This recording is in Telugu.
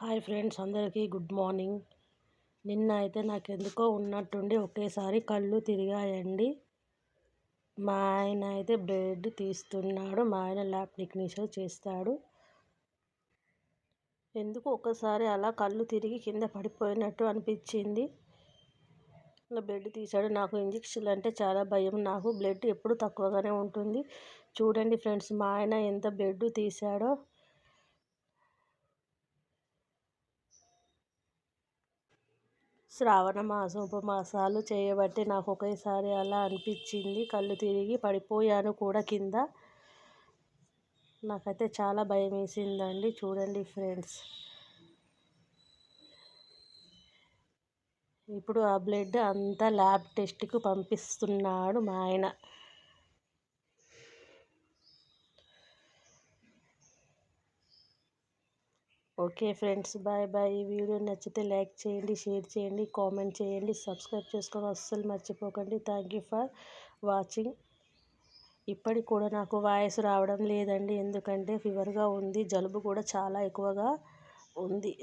హాయ్ ఫ్రెండ్స్ అందరికీ గుడ్ మార్నింగ్. నిన్న అయితే నాకు ఎందుకో ఉన్నట్టుండి ఒకేసారి కళ్ళు తిరిగాయండి. మా ఆయన అయితే బ్రెడ్ తీస్తున్నాడు మా ఆయన ల్యాబ్ టెక్నీషియన్ చేస్తాడు. ఎందుకు ఒకసారి అలా కళ్ళు తిరిగి కింద పడిపోయినట్టు అనిపించింది. బ్లడ్ తీశాడు నాకు ఇంజక్షన్లు అంటే చాలా భయం. నాకు బ్లడ్ ఎప్పుడు తక్కువగానే ఉంటుంది. చూడండి ఫ్రెండ్స్ మా ఆయన ఎంత బ్లడ్ తీశాడో. శ్రావణ మాసం ఉపమాసాలు చేయబట్టి నాకు ఒకేసారి అలా అనిపించింది కళ్ళు తిరిగి పడిపోయాను కూడా కింద. నాకైతే చాలా భయం వేసిందండి చూడండి ఫ్రెండ్స్. ఇప్పుడు ఆ బ్లడ్ అంతా ల్యాబ్ టెస్ట్కి పంపిస్తున్నాడు మా ఆయన. Okay friends bye bye. ఈ వీడియో నచ్చితే లైక్ చేయండి షేర్ చేయండి కామెంట్ చేయండి సబ్స్క్రైబ్ చేసుకోవడం అస్సలు మర్చిపోకండి. Thank you for watching. ఇప్పటికి కూడా నాకు వాయిస్ రావడం లేదండి ఎందుకంటే ఫీవర్గా ఉంది జలుబు కూడా చాలా ఎక్కువగా ఉంది.